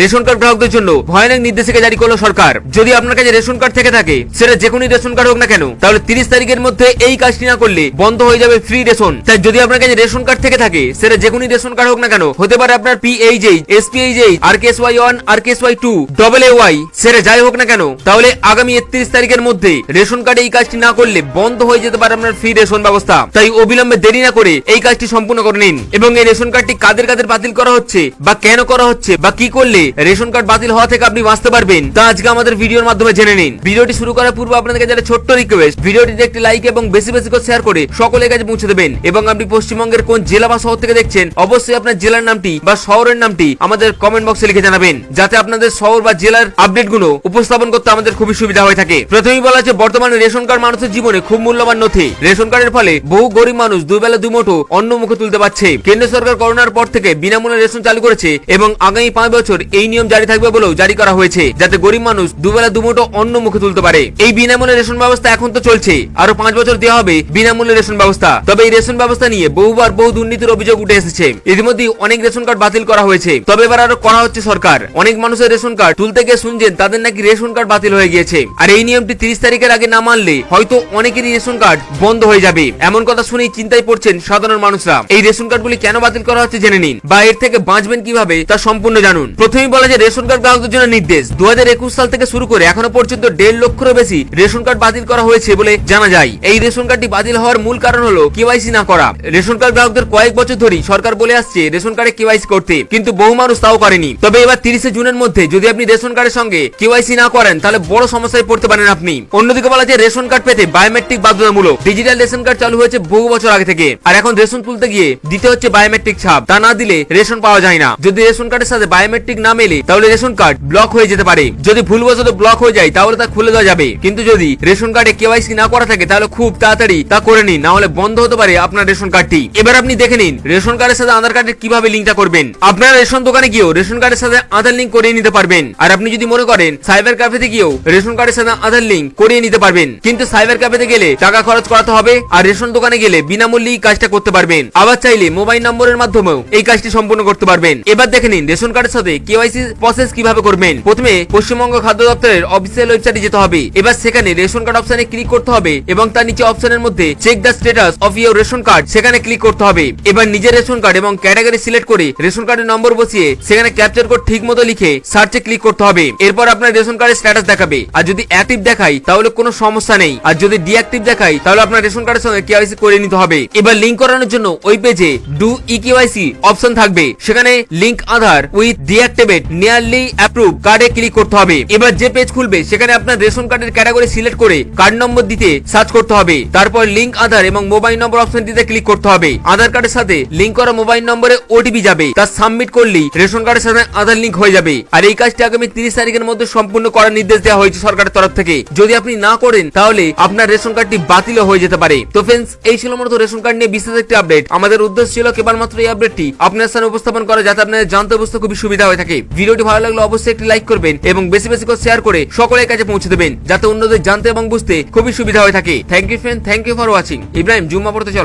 Ration card গ্রাহকদের জন্য ভয়ানক নির্দেশিকা জারি করল সরকার। যদি আপনার কাছে রেশন কার্ড থেকে থাকে, সেটা যে কোনো রেশন কার্ড হোক না কেন, তাহলে তিরিশ তারিখের মধ্যে এই কাজটি না করলে বন্ধ হয়ে যাবে ফ্রি রেশন। তাই যদি আপনার কাছে রেশন কার্ড থেকে থাকে, সেটা যে কোনো রেশন কার্ড হোক না কেন, হতে পারে আপনার PHH SPHH R K S Y one R K S Y two double A Y সেটা যাই হোক না কেন, তাহলে আগামী একত্রিশ তারিখের মধ্যে রেশন কার্ডে এই কাজটি না করলে বন্ধ হয়ে যেতে পারে আপনার ফ্রি রেশন ব্যবস্থা। তাই অবিলম্বে দেরি না করে এই কাজটি সম্পূর্ণ করে নিন। এবং এই রেশন কার্ডটি কাদের কাদের বাতিল করা হচ্ছে, বা কেন করা হচ্ছে, বা কি করলে রেশন কার্ড বাতিল হওয়া থেকে আপনি বাঁচতে পারবেন। তা আজকে আমাদের ভিডিওর মাধ্যমে জেনে নিন। ভিডিওটি শুরু করার পূর্বে আপনাদের কাছে ছোট্ট রিকোয়েস্ট ভিডিওটিতে একটি লাইক এবং বেশি বেশি করে শেয়ার করে সকলের কাছে পৌঁছে দেবেন। এবং আপনি পশ্চিমবঙ্গের কোন জেলা বা শহর থেকে দেখছেন, অবশ্যই আপনার জেলার নামটি বা শহরের নামটি আমাদের কমেন্ট বক্সে লিখে জানাবেন। যাতে আপনাদের শহর বা জেলার আপডেটগুলো উপস্থাপন করতে আমাদের খুবই সুবিধা হয়ে থাকে। প্রথমেই বলা হচ্ছে, বর্তমানে রেশন কার্ড মানুষের জীবনে খুব মূল্যবান নথি। রেশন কার্ডের ফলে বহু গরিব মানুষ দুই বেলা দুই মুঠো অন্ন মুখে তুলতে পারছে। কেন্দ্র সরকার করোনার পর থেকে বিনামূল্যে রেশন চালু করেছে এবং আগামী পাঁচ বছর এই নিয়ম জারি থাকবে বলেও জারি করা হয়েছে, যাতে গরিব মানুষ দুবেলা দুমুঠো অন্ন মুখে তুলতে পারে। এই বিনামূল্যে রেশন ব্যবস্থা এখন তো চলছে। আরও পাঁচ বছর দেওয়া হবে বিনামূল্যে রেশন ব্যবস্থা। তবে এই রেশন ব্যবস্থা নিয়ে বহুবার বহু দুর্নীতির অভিযোগ উঠে এসেছে। ইতিমধ্যে অনেক রেশন কার্ড বাতিল করা হয়েছে। তবে এবার আরও করা হচ্ছে সরকার। অনেক মানুষের রেশন কার্ড তুলতে গিয়ে শুনছেন, তাদের নাকি রেশন কার্ড বাতিল হয়ে গিয়েছে। আর এই নিয়মটি তিরিশ তারিখের আগে না মানলে হয়তো অনেকেরই রেশন কার্ড বন্ধ হয়ে যাবে। এমন কথা শুনেই চিন্তায় পড়ছেন সাধারণ মানুষরা। এই রেশন কার্ড কার্ডগুলি কেন বাতিল করা হচ্ছে জেনে নিন। বা এর থেকে বাঁচবেন কীভাবে তা সম্পূর্ণ জানুন। প্রথমেই বলা যায় রেশন কার্ড গ্রাহকদের জন্য নির্দেশ। দু হাজার একুশ সাল থেকে শুরু করে এখনও পর্যন্ত দেড় লক্ষেরও বেশি রেশন কার্ড বাতিল করা হয়েছে বলে জানা যায়। এই রেশন কার্ডটি বাতিল হওয়ার মূল কারণ হলো কেওয়াইসি না করা। রেশন কার্ড গ্রাহকদের কয়েক বছর ধরেই সরকার বলে আসছে রেশন কার্ডে কেওয়াইসি করতে, কিন্তু বহু মানুষ তাও করেনি। তবে এবার তিরিশে জুনের মধ্যে যদি আপনি রেশন কার্ডের সঙ্গে কেওয়াইসি না করেন, তাহলে বড় সমস্যায় পড়তে পারেন আপনি। অন্যদিকে বলা যায় রেশন কার্ড পেতে বায়োমেট্রিক বাধ্যতামূলক ডিজিটাল রেশন কার্ড চালু হয়েছে বহু বছর আগে থেকে। আর এখন রেশন তুলতে গিয়ে দিতে হচ্ছে বায়োমেট্রিক ছাপ। তা না দিলে রেশন পাওয়া যায় না। যদি রেশন কার্ডের সাথে বায়োমেট্রিক না মেলে, তাহলে রেশন কার্ড ব্লক হয়ে যেতে পারে। যদি ভুলবশত ব্লক হয়ে যায়, তাহলে তা খুলে দেওয়া যাবে। কিন্তু যদি রেশন কার্ডে কেওয়াইসি না করা থাকে, তাহলে খুব তাড়াতাড়ি তা করে নিন, না হলে বন্ধ হতে পারে আপনার রেশন কার্ডটি। এবার আপনি দেখে নিন, রেশন কার্ডের সাথে আধার কার্ডের কীভাবে লিঙ্কটা করবেন। আপনার রেশন দোকানে গিয়েও রেশন কার্ডের সাথে আধার লিঙ্ক করিয়ে নিতে পারবেন। আর আপনি যদি মনে করেন সাইবার ক্যাফেতে গিয়েও রেশন কার্ডের সাথে আধার লিঙ্ক করিয়ে নিতে পারবেন। কিন্তু সাইবার ক্যাফেতে গেলে টাকা খরচ করাতে হবে, আর রেশন দোকানে গেলে বিনামূল্যে এই কাজটা করতে পারবেন। আবার চাইলে মোবাইল নম্বরের মাধ্যমেও এই কাজটি সম্পূর্ণ করতে পারবেন। এবার দেখে নিন, রেশন কার্ডের সাথে কেওয়াইসি প্রসেস কীভাবে করবেন? প্রথমে পশ্চিমবঙ্গ খাদ্য দপ্তরের অফিসিয়াল ওয়েবসাইটে যেতে হবে। এবার সেখানে রেশন কার্ড অপশনে ক্লিক করতে হবে এবং তার নিচে অপশনের মধ্যে check the status of your ration card সেখানে ক্লিক করতে হবে। এবার নিজের রেশন কার্ড এবং ক্যাটাগরি সিলেক্ট করে রেশন কার্ডের নম্বর বসিয়ে সেখানে ক্যাপচার কোড ঠিক মতো লিখে সার্চে ক্লিক করতে হবে। এরপর আপনার রেশন কার্ডের স্ট্যাটাস দেখাবে। আর যদি অ্যাক্টিভ দেখাই, তাহলে কোনো সমস্যা নেই। আর যদি ডিঅ্যাক্টিভ দেখাই, তাহলে আপনার রেশন কার্ডের সঙ্গে কেওয়াইসি করে নিতে হবে। এবার লিঙ্ক করানোর জন্য ওই পেজে ডু ই কেওয়াইসি অপশন থাকবে। সেখানে link Aadhaar with deactivate nearly approve কার্ডে ক্লিক করতে হবে। এবার যে পেজ খুলবে, সেখানে আপনার রেশন কার্ডের ক্যাটাগরি সিলেক্ট করে কার্ড নম্বর দিতে সার্চ করতে হবে। তারপর লিঙ্ক আধার এবং মোবাইল নম্বর অপশন দিতে ক্লিক করতে হবে। আধার কার্ডের সাথে লিঙ্ক করা মোবাইল নম্বরে ওটিপি যাবে। তা সাবমিট করলেই রেশন কার্ডের সাথে আধার লিঙ্ক হয়ে যাবে। আর এই কাজটি আগামী তিরিশ তারিখের মধ্যে সম্পূর্ণ করার নির্দেশ দেওয়া হয়েছে সরকারের তরফ থেকে। যদি আপনি না করেন, তাহলে আপনার রেশন কার্ডটি বাতিল হয়ে যেতে পারে। তো ফ্রেন্ডস এই ছিল মূলত রেশন কার্ড নিয়ে বিশেষ একটি আপডেট আমাদের উদ্দেশ্য ছিল কেবলমাত্র এই আপডেটটি আপনার স্থানে উপস্থাপন করা, যাতে আপনাদের জানতে বুঝতে খুবই সুবিধা হয়ে থাকে। ভিডিওটি ভালো লাগলে অবশ্যই একটি লাইক করবেন এবং বেশি বেশি করে শেয়ার করে সকলের কাছে পৌঁছে দেবেন, যাতে অন্যদের জানতে এবং বুঝতে খুবই সুবিধা হয়ে থাকে। Thank you friend thank you for watching Ibrahim, জুম্মা পড়তে চলো।